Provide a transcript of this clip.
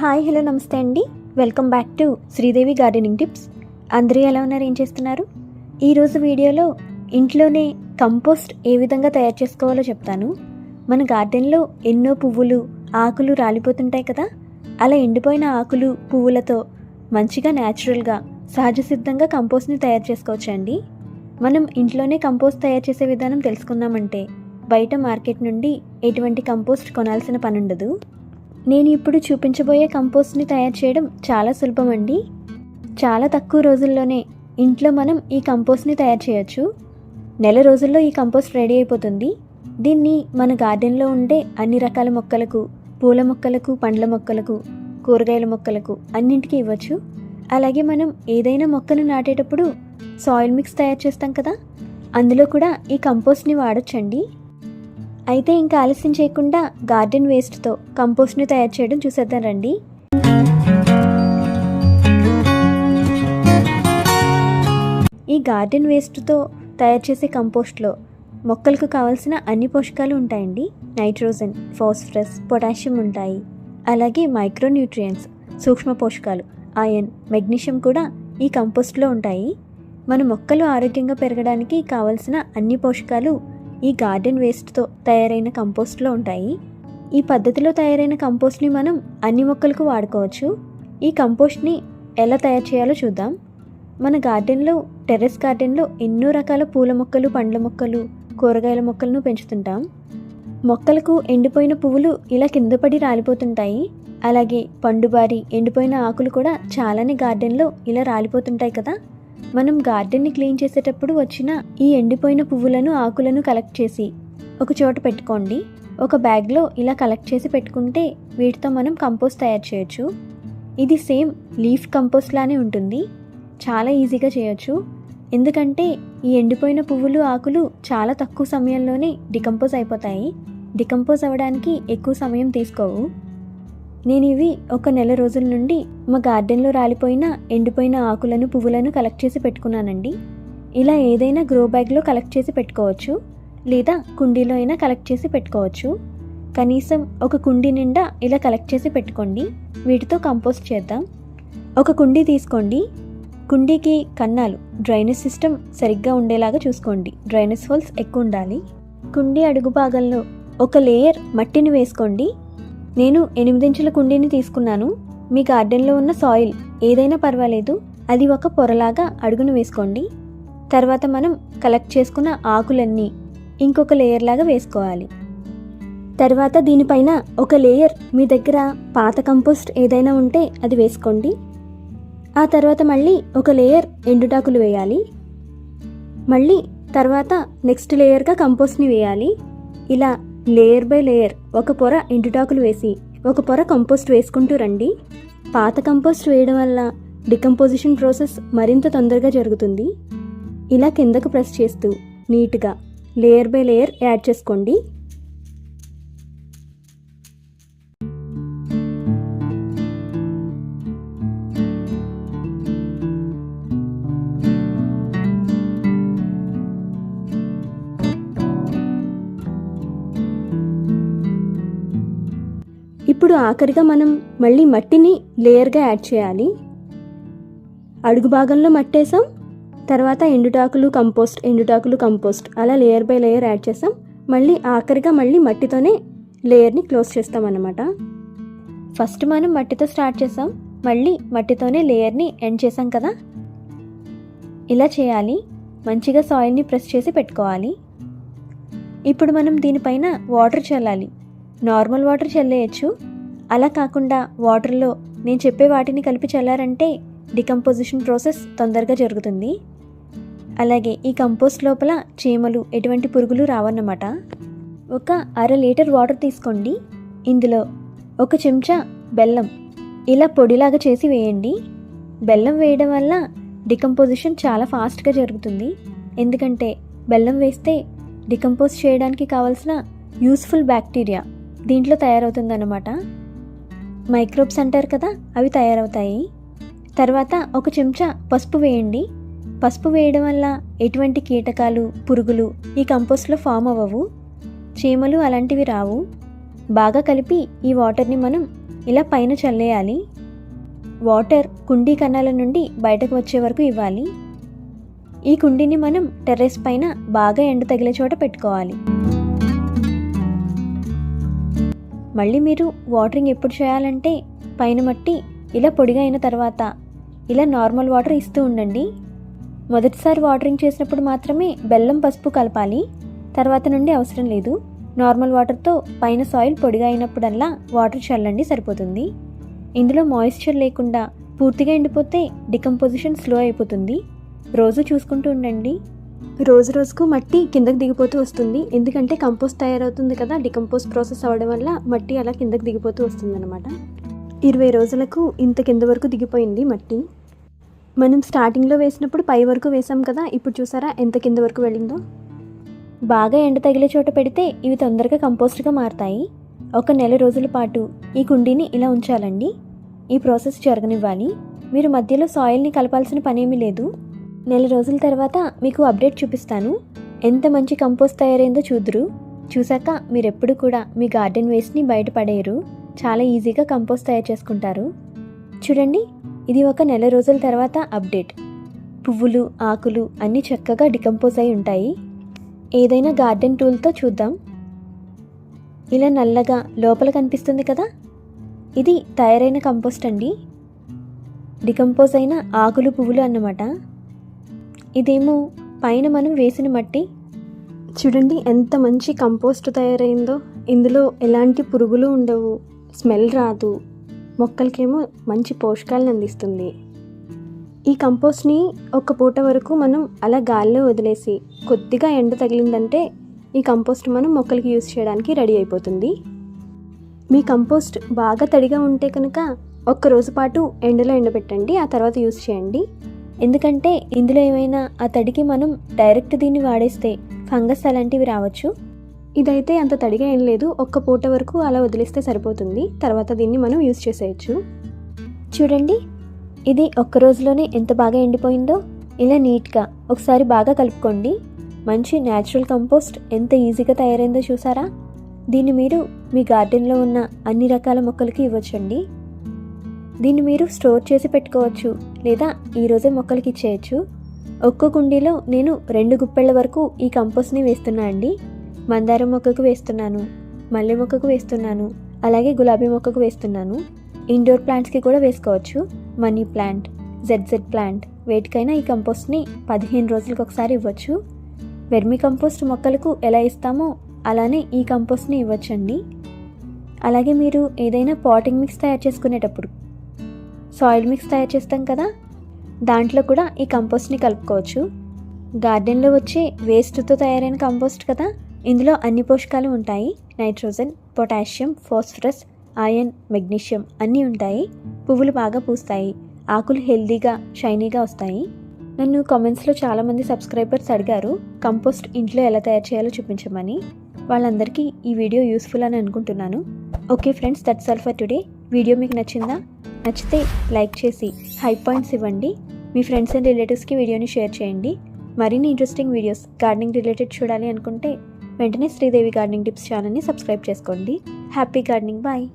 Hi hello నమస్తే అండి. Welcome back to Sridevi gardening tips. అందరూ ఎలా ఉన్నారు? ఏం చేస్తున్నారు? ఈరోజు వీడియోలో ఇంట్లోనే కంపోస్ట్ ఏ విధంగా తయారు చేసుకోవాలో చెప్తాను. మన గార్డెన్లో ఎన్నో పువ్వులు ఆకులు రాలిపోతుంటాయి కదా? అలా ఎండిపోయిన ఆకులు పువ్వులతో మంచిగా న్యాచురల్గా సహజ సిద్ధంగా కంపోస్ట్ని తయారు చేసుకోవచ్చండి. మనం ఇంట్లోనే కంపోస్ట్ తయారు చేసే విధానం తెలుసుకున్నామంటే బయట మార్కెట్ నుండి ఎటువంటి కంపోస్ట్ కొనాల్సిన పని ఉండదు నేను ఇప్పుడు చూపించబోయే కంపోస్ట్ని తయారు చేయడం చాలా సులభం అండి చాలా తక్కువ రోజుల్లోనే ఇంట్లో మనం ఈ కంపోస్ట్ని తయారు చేయొచ్చు. నెల రోజుల్లో ఈ కంపోస్ట్ రెడీ అయిపోతుంది. దీన్ని మన గార్డెన్లో ఉండే అన్ని రకాల మొక్కలకు పూల మొక్కలకు పండ్ల మొక్కలకు కూరగాయల మొక్కలకు అన్నింటికి ఇవ్వచ్చు. అలాగే మనం ఏదైనా మొక్కను నాటేటప్పుడు సాయిల్ మిక్స్ తయారు చేస్తాం కదా? అందులో కూడా ఈ కంపోస్ట్ని వాడొచ్చండి. అయితే ఇంకా ఆలస్యం చేయకుండా గార్డెన్ వేస్ట్తో కంపోస్ట్ని తయారు చేయడం చూసేద్దాం రండి. ఈ గార్డెన్ వేస్ట్తో తయారు చేసే కంపోస్ట్లో మొక్కలకు కావాల్సిన అన్ని పోషకాలు ఉంటాయండి. నైట్రోజన్ ఫాస్ఫరస్ పొటాషియం ఉంటాయి. అలాగే మైక్రోన్యూట్రియంట్స్ సూక్ష్మ పోషకాలు ఐరన్ మెగ్నీషియం కూడా ఈ కంపోస్ట్లో ఉంటాయి. మన మొక్కలు ఆరోగ్యంగా పెరగడానికి కావలసిన అన్ని పోషకాలు ఈ గార్డెన్ వేస్ట్తో తయారైన కంపోస్ట్లో ఉంటాయి. ఈ పద్ధతిలో తయారైన కంపోస్ట్ని మనం అన్ని మొక్కలకు వాడుకోవచ్చు. ఈ కంపోస్ట్ని ఎలా తయారు చేయాలో చూద్దాం. మన గార్డెన్లో టెర్రస్ గార్డెన్లో ఎన్నో రకాల పూల మొక్కలు పండ్ల మొక్కలు కూరగాయల మొక్కలను పెంచుతుంటాం. మొక్కలకు ఎండిపోయిన పువ్వులు ఇలా కింద పడి రాలిపోతుంటాయి. అలాగే పండుబారి ఎండిపోయిన ఆకులు కూడా చాలానే గార్డెన్లో ఇలా రాలిపోతుంటాయి కదా. మనం గార్డెన్ని క్లీన్ చేసేటప్పుడు వచ్చిన ఈ ఎండిపోయిన పువ్వులను ఆకులను కలెక్ట్ చేసి ఒక చోట పెట్టుకోండి. ఒక బ్యాగ్లో ఇలా కలెక్ట్ చేసి పెట్టుకుంటే వీటితో మనం కంపోస్ట్ తయారు చేయొచ్చు. ఇది సేమ్ లీఫ్ కంపోస్ట్ లానే ఉంటుంది. చాలా ఈజీగా చేయొచ్చు. ఎందుకంటే ఈ ఎండిపోయిన పువ్వులు ఆకులు చాలా తక్కువ సమయంలోనే డికంపోజ్ అయిపోతాయి. డికంపోజ్ అవ్వడానికి ఎక్కువ సమయం తీసుకోవు. నేను ఇవి ఒక నెల రోజుల నుండి మా గార్డెన్లో రాలిపోయిన ఎండిపోయిన ఆకులను పువ్వులను కలెక్ట్ చేసి పెట్టుకున్నానండి. ఇలా ఏదైనా గ్రో బ్యాగ్లో కలెక్ట్ చేసి పెట్టుకోవచ్చు లేదా కుండీలో అయినా కలెక్ట్ చేసి పెట్టుకోవచ్చు. కనీసం ఒక కుండీ నిండా ఇలా కలెక్ట్ చేసి పెట్టుకోండి. వీటితో కంపోస్ట్ చేద్దాం. ఒక కుండీ తీసుకోండి. కుండీకి కన్నాలు డ్రైనేజ్ సిస్టమ్ సరిగ్గా ఉండేలాగా చూసుకోండి. డ్రైనేజ్ హోల్స్ ఎక్కువ ఉండాలి. కుండీ అడుగు భాగంలో ఒక లేయర్ మట్టిని వేసుకోండి. నేను ఎనిమిదించుల కుండీని తీసుకున్నాను. మీ గార్డెన్లో ఉన్న సాయిల్ ఏదైనా పర్వాలేదు. అది ఒక పొరలాగా అడుగును వేసుకోండి. తర్వాత మనం కలెక్ట్ చేసుకున్న ఆకులన్నీ ఇంకొక లేయర్ లాగా వేసుకోవాలి. తర్వాత దీనిపైన ఒక లేయర్ మీ దగ్గర పాత కంపోస్ట్ ఏదైనా ఉంటే అది వేసుకోండి. ఆ తర్వాత మళ్ళీ ఒక లేయర్ ఎండుటాకులు వేయాలి. మళ్ళీ తర్వాత నెక్స్ట్ లేయర్గా కంపోస్ట్ని వేయాలి. ఇలా లేయర్ బై లేయర్ ఒక పొర ఎండుటాకులు వేసి ఒక పొర కంపోస్ట్ వేసుకుంటూ రండి. పాత కంపోస్ట్ వేయడం వల్ల డికంపోజిషన్ ప్రాసెస్ మరింత తొందరగా జరుగుతుంది. ఇలా కిందకు ప్రెస్ చేస్తూ నీట్గా లేయర్ బై లేయర్ యాడ్ చేసుకోండి. ఇప్పుడు ఆఖరిగా మనం మళ్ళీ మట్టిని లేయర్గా యాడ్ చేయాలి. అడుగు భాగంలో మట్టేసాం. తర్వాత ఎండుటాకులు కంపోస్ట్ ఎండుటాకులు కంపోస్ట్ అలా లేయర్ బై లేయర్ యాడ్ చేసాం. మళ్ళీ ఆఖరిగా మళ్ళీ మట్టితోనే లేయర్ని క్లోజ్ చేస్తాం అన్నమాట ఫస్ట్ మనం మట్టితో స్టార్ట్ చేసాం. మళ్ళీ మట్టితోనే లేయర్ని ఎండ్ చేసాం కదా. ఇలా చేయాలి. మంచిగా సాయిల్ని ప్రెస్ చేసి పెట్టుకోవాలి. ఇప్పుడు మనం దీనిపైన వాటర్ చల్లాలి. నార్మల్ వాటర్ చల్లేయచ్చు. అలా కాకుండా వాటర్లో నేను చెప్పే వాటిని కలిపి చల్లారంటే డికంపోజిషన్ ప్రాసెస్ తొందరగా జరుగుతుంది. అలాగే ఈ కంపోస్ట్ లోపల చీమలు ఎటువంటి పురుగులు రావన్నమాట. ఒక అర లీటర్ వాటర్ తీసుకోండి. ఇందులో ఒక చెంచా బెల్లం ఇలా పొడిలాగా చేసి వేయండి. బెల్లం వేయడం వల్ల డికంపోజిషన్ చాలా ఫాస్ట్గా జరుగుతుంది. ఎందుకంటే బెల్లం వేస్తే డికంపోజ్ చేయడానికి కావాల్సిన యూస్ఫుల్ బ్యాక్టీరియా దీంట్లో తయారవుతుందన్నమాట. మైక్రోబ్స్ అంటారు కదా అవి తయారవుతాయి. తర్వాత ఒక చెంచా పసుపు వేయండి. పసుపు వేయడం వల్ల ఎటువంటి కీటకాలు పురుగులు ఈ కంపోస్ట్లో ఫామ్ అవ్వవు. చీమలు అలాంటివి రావు. బాగా కలిపి ఈ వాటర్ని మనం ఇలా పైన చల్లేయాలి. వాటర్ కుండీ కన్నాల నుండి బయటకు వచ్చే వరకు ఇవ్వాలి. ఈ కుండీని మనం టెర్రస్ పైన బాగా ఎండ తగిలే చోట పెట్టుకోవాలి. మళ్ళీ మీరు వాటరింగ్ ఎప్పుడు చేయాలంటే పైన మట్టి ఇలా పొడిగా అయిన తర్వాత ఇలా నార్మల్ వాటర్ ఇస్తూ ఉండండి. మొదటిసారి వాటరింగ్ చేసినప్పుడు మాత్రమే బెల్లం పసుపు కలపాలి. తర్వాత నుండి అవసరం లేదు. నార్మల్ వాటర్తో పైన సాయిల్ పొడిగా అయినప్పుడల్లా వాటర్ చల్లండి సరిపోతుంది. ఇందులో మాయిశ్చర్ లేకుండా పూర్తిగా ఎండిపోతే డికంపోజిషన్ స్లో అయిపోతుంది. రోజు చూసుకుంటూ ఉండండి. రోజు రోజుకు మట్టి కిందకు దిగిపోతూ వస్తుంది. ఎందుకంటే కంపోస్ట్ తయారవుతుంది కదా డికంపోజ్ ప్రాసెస్ అవ్వడం వల్ల మట్టి అలా కిందకు దిగిపోతూ వస్తుంది అనమాట ఇరవై రోజులకు ఇంత కింద వరకు దిగిపోయింది మట్టి. మనం స్టార్టింగ్లో వేసినప్పుడు పై వరకు వేసాం కదా ఇప్పుడు చూసారా ఎంత కింద వరకు వెళ్ళిందో? బాగా ఎండ తగిలే చోట పెడితే ఇవి తొందరగా కంపోస్ట్గా మారతాయి. ఒక నెల రోజుల పాటు ఈ కుండీని ఇలా ఉంచాలండి. ఈ ప్రాసెస్ జరగనివ్వాలి. మీరు మధ్యలో సాయిల్ని కలపాల్సిన పనేమీ లేదు. నెల రోజుల తర్వాత మీకు అప్డేట్ చూపిస్తాను. ఎంత మంచి కంపోస్ట్ తయారైందో చూదురు చూసాక మీరు ఎప్పుడు కూడా మీ గార్డెన్ వేస్ట్ని బయటపడేయరు చాలా ఈజీగా కంపోస్ట్ తయారు చేసుకుంటారు. చూడండి ఇది ఒక నెల రోజుల తర్వాత అప్డేట్. పువ్వులు ఆకులు అన్నీ చక్కగా డికంపోజ్ అయి ఉంటాయి. ఏదైనా గార్డెన్ టూల్తో చూద్దాం. ఇలా నల్లగా లోపల కనిపిస్తుంది కదా? ఇది తయారైన కంపోస్ట్ అండి. డికంపోజ్ అయిన ఆకులు పువ్వులు అన్నమాట. ఇదేమో పైన మనం వేసిన మట్టి. చూడండి ఎంత మంచి కంపోస్ట్ తయారైందో. ఇందులో ఎలాంటి పురుగులు ఉండవు స్మెల్ రాదు. మొక్కలకేమో మంచి పోషకాలను అందిస్తుంది. ఈ కంపోస్ట్ని ఒక పూట వరకు మనం అలా గాల్లో వదిలేసి కొద్దిగా ఎండ తగిలిందంటే ఈ కంపోస్ట్ మనం మొక్కలకి యూస్ చేయడానికి రెడీ అయిపోతుంది. మీ కంపోస్ట్ బాగా తడిగా ఉంటే కనుక ఒక్క రోజు పాటు ఎండలో ఎండబెట్టండి ఆ తర్వాత యూస్ చేయండి. ఎందుకంటే ఇందులో ఏమైనా ఆ తడికి మనం డైరెక్ట్ దీన్ని వాడేస్తే ఫంగస్ అలాంటివి రావచ్చు. ఇదైతే అంత తడిగా ఏం లేదు. ఒక్క పూట వరకు అలా వదిలేస్తే సరిపోతుంది. తర్వాత దీన్ని మనం యూస్ చేసేయచ్చు. చూడండి ఇది ఒక్క రోజులోనే ఎంత బాగా ఎండిపోయిందో. ఇలా నీట్గా ఒకసారి బాగా కలుపుకోండి. మంచి న్యాచురల్ కంపోస్ట్ ఎంత ఈజీగా తయారైందో చూసారా? దీన్ని మీరు మీ గార్డెన్లో ఉన్న అన్ని రకాల మొక్కలకి ఇవ్వచ్చండి. దీన్ని మీరు స్టోర్ చేసి పెట్టుకోవచ్చు లేదా ఈరోజే మొక్కలకి ఇచ్చేయచ్చు. ఒక్కో కుండీలో నేను రెండు గుప్పెళ్ళ వరకు ఈ కంపోస్ట్ని వేస్తున్నా అండి. మందారం మొక్కకు వేస్తున్నాను మల్లె మొక్కకు వేస్తున్నాను అలాగే గులాబీ మొక్కకు వేస్తున్నాను. ఇండోర్ ప్లాంట్స్కి కూడా వేసుకోవచ్చు. మనీ ప్లాంట్ జెడ్ ప్లాంట్ వేటికైనా ఈ కంపోస్ట్ని పదిహేను రోజులకు ఒకసారి ఇవ్వచ్చు. వెర్మి కంపోస్ట్ మొక్కలకు ఎలా ఇస్తామో అలానే ఈ కంపోస్ట్ని ఇవ్వచ్చండి. అలాగే మీరు ఏదైనా పాటింగ్ మిక్స్ తయారు చేసుకునేటప్పుడు సాయిల్ మిక్స్ తయారు చేస్తాం కదా? దాంట్లో కూడా ఈ కంపోస్ట్ని కలుపుకోవచ్చు. గార్డెన్లో వచ్చే వేస్ట్తో తయారైన కంపోస్ట్ కదా? ఇందులో అన్ని పోషకాలు ఉంటాయి. Nitrogen potassium phosphorus iron magnesium అన్నీ ఉంటాయి. పువ్వులు బాగా పూస్తాయి. ఆకులు హెల్దీగా షైనీగా వస్తాయి. నన్ను కామెంట్స్లో చాలామంది సబ్స్క్రైబర్స్ అడిగారు కంపోస్ట్ ఇంట్లో ఎలా తయారు చేయాలో చూపించమని. వాళ్ళందరికీ ఈ వీడియో యూస్ఫుల్ అని అనుకుంటున్నాను. Okay friends that's all for today video మీకు నచ్చిందా? నచ్చితే లైక్ చేసి హై పాయింట్స్ ఇవ్వండి. మీ ఫ్రెండ్స్ అండ్ రిలేటివ్స్కి వీడియోని షేర్ చేయండి. మరిన్ని ఇంట్రెస్టింగ్ వీడియోస్ గార్డెనింగ్ రిలేటెడ్ చూడాలి అనుకుంటే వెంటనే శ్రీదేవి గార్డెనింగ్ టిప్స్ ఛానల్ని సబ్స్క్రైబ్ చేసుకోండి. Happy gardening bye